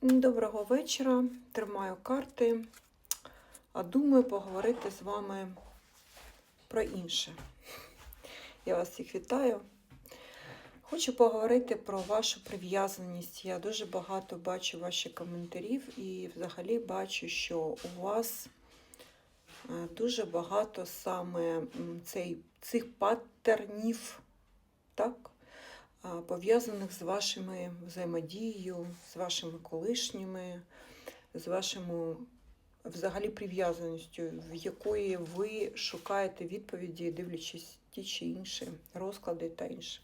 Доброго вечора. Тримаю карти. А думаю поговорити з вами про інше. Я вас всіх вітаю. Хочу поговорити про вашу прив'язаність. Я дуже багато бачу ваших коментарів і взагалі бачу, що у вас е, дуже багато саме цей, цих паттернів, так? Пов'язаних з вашими взаємодією, з вашими колишніми, з вашими взагалі прив'язаністю, в якої ви шукаєте відповіді, дивлячись ті чи інші розклади та інше.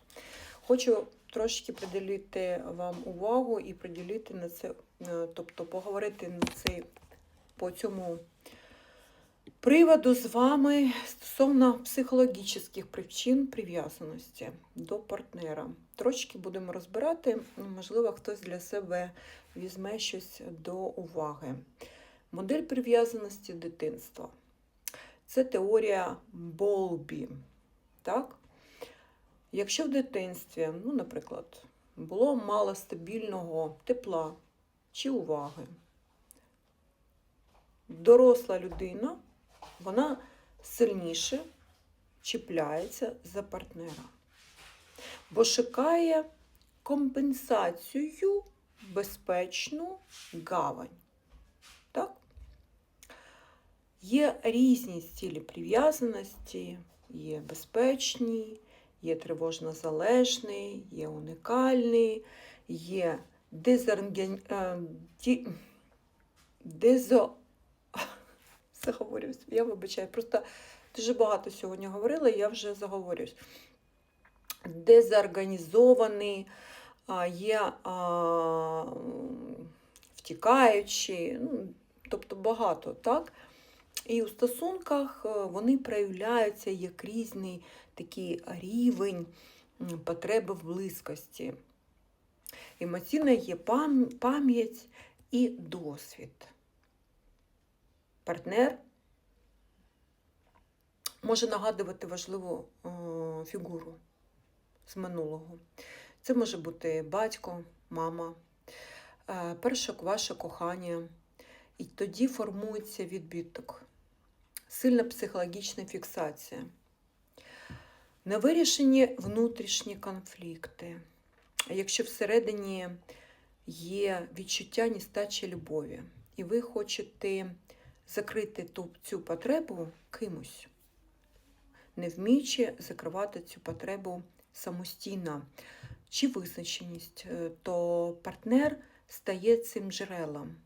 Хочу трошки приділити вам увагу і приділити на це, е, тобто поговорити на цей по цьому приводу з вами стосовно психологічних причин прив'язаності до партнера. Трошки будемо розбирати, можливо, хтось для себе візьме щось до уваги. Модель прив'язаності дитинства. Це теорія Болбі. Так? Якщо в дитинстві, ну, наприклад, було мало стабільного тепла чи уваги, доросла людина, вона сильніше чіпляється за партнера, бо шукає компенсацію безпечну гавань. Так? Є різні стилі прив'язаності, є безпечні, є тривожно залежний, є уникальний, є дезорген... е, дезо... Заговорююсь, я вибачаю, просто дуже багато сьогодні говорила, я вже заговорююсь. Дезорганізований, є а, втікаючі, ну, тобто багато, так? І у стосунках е, вони проявляються як різний такий рівень потреби в близькості. Емоційна є пам'ять і досвід. Партнер може нагадувати важливу е, фігуру з минулого. Це може бути батько, мама, е, перше ваше кохання. І тоді формується відбиток, сильна психологічна фіксація, невирішені внутрішні конфлікти. Якщо всередині є відчуття нестачі любові, і ви хочете закрити ту, цю потребу кимось, не вміючи закривати цю потребу самостійно чи визначеність, е, то партнер стає цим джерелом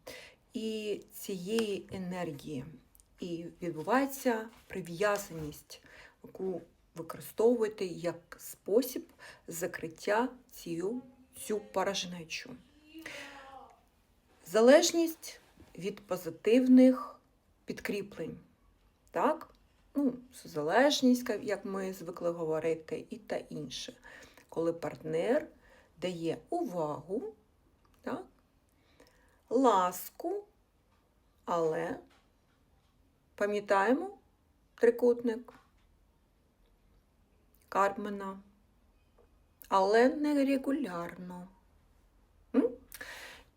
і цієї енергії. І відбувається прив'язаність, яку використовуєте як спосіб закриття цю, цю порожнечу. Залежність від позитивних підкріплень. Так? Ну, залежність, як ми звикли говорити, і та інше. Коли партнер дає увагу, так? ласку, але пам'ятаємо трикутник Кармена, але не регулярно.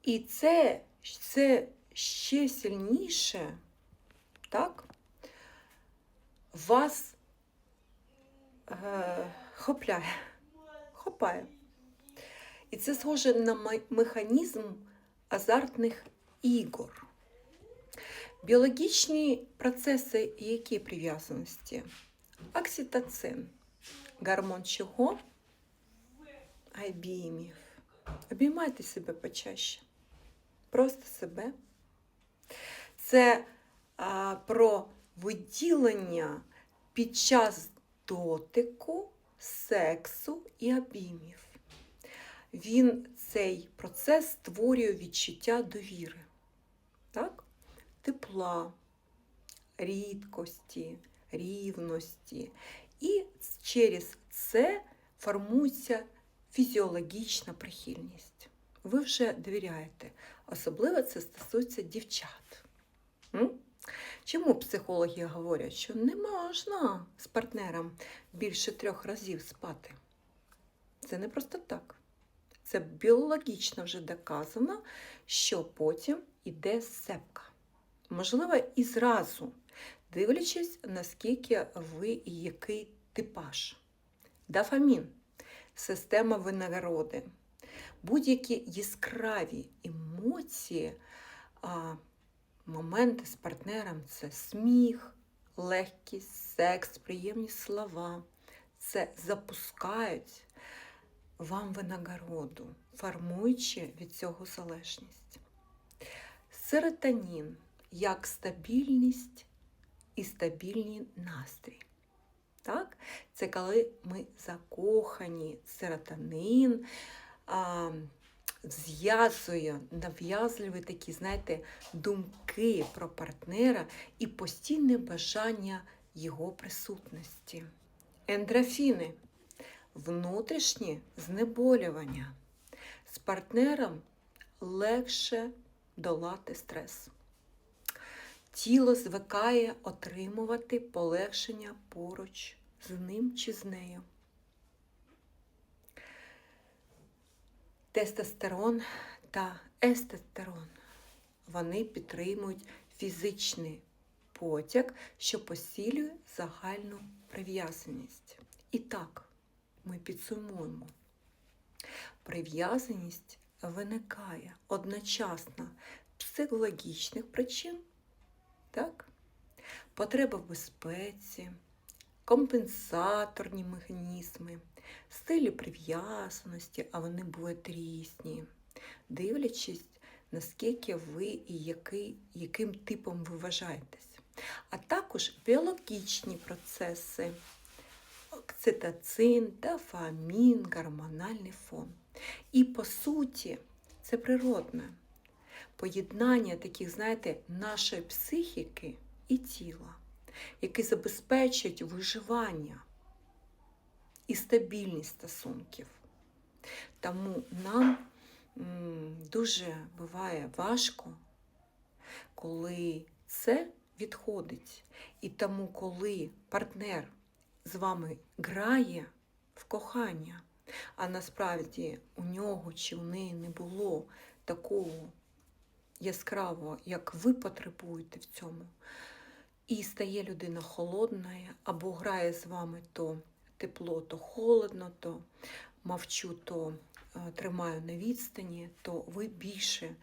І це, це ще сильніше, так, вас е, хопляє, хопає. І це схоже на механізм азартних ігор. Біологічні процеси, які прив'язаності? Окситоцин. Гормон чого? Обіймів. Обіймайте себе почаще. Просто себе. Це про виділення під час дотику, сексу і обіймів він цей процес створює відчуття довіри, так? тепла, рідкості, рівності. І через це формується фізіологічна прихильність. Ви вже довіряєте. Особливо це стосується дівчат. Чому психологи говорять, що не можна з партнером більше трьох разів спати? Це не просто так. це біологічно вже доказано, що потім іде сепка. Можливо, і зразу, дивлячись, наскільки ви який типаж. Дофамін, система винагороди, будь-які яскраві емоції, моменти з партнером це сміх, легкість, секс, приємні слова. Це запускають вам винагороду, формуючи від цього залежність. Серотонін як стабільність і стабільний настрій. Так? Це коли ми закохані, серотонин а, зв'язує нав'язливі такі, знаєте, думки про партнера і постійне бажання його присутності. Ендрофіни внутрішні знеболювання. З партнером легше долати стрес. Тіло звикає отримувати полегшення поруч з ним чи з нею. Тестостерон та естестерон вони підтримують фізичний потяг, що посилює загальну прив'язаність. І так, ми підсумуємо. Прив'язаність виникає одночасно психологічних причин, так? потреба в безпеці, компенсаторні механізми, стилі прив'язаності, а вони бувають різні, дивлячись, наскільки ви і який, яким типом ви вважаєтесь. А також біологічні процеси, окситоцин, дофамін, гормональний фон. І по суті, це природне поєднання таких, знаєте, нашої психіки і тіла, які забезпечують виживання і стабільність стосунків. Тому нам дуже буває важко, коли це відходить. І тому, коли партнер з вами грає в кохання, а насправді у нього чи у неї не було такого яскравого, як ви потребуєте в цьому, і стає людина холодною, або грає з вами то тепло, то холодно, то мовчу, то е, тримаю на відстані, то ви більше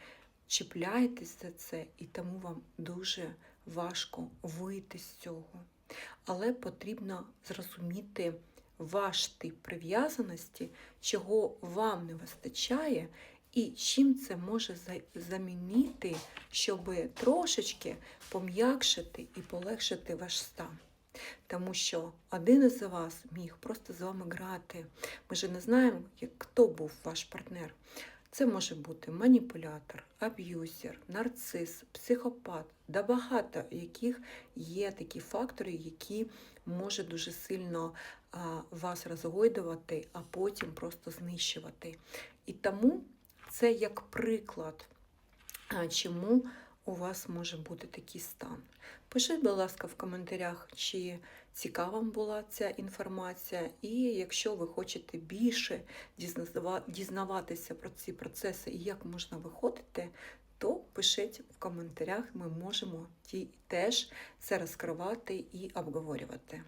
чіпляєтесь за це, і тому вам дуже важко вийти з цього. Але потрібно зрозуміти ваш тип прив'язаності, чого вам не вистачає, і чим це може замінити, щоб трошечки пом'якшити і полегшити ваш стан. Тому що один із вас міг просто з вами грати. Ми ж не знаємо, хто був ваш партнер. Це може бути маніпулятор, аб'юзер, нарцис, психопат, да багато яких є такі фактори, які може дуже сильно вас розгойдувати, а потім просто знищувати. І тому це як приклад, чому у вас може бути такий стан. Пишіть, будь ласка, в коментарях, чи цікава вам була ця інформація, і якщо ви хочете більше дізнаватися про ці процеси і як можна виходити, то пишіть в коментарях, ми можемо ті теж це розкривати і обговорювати.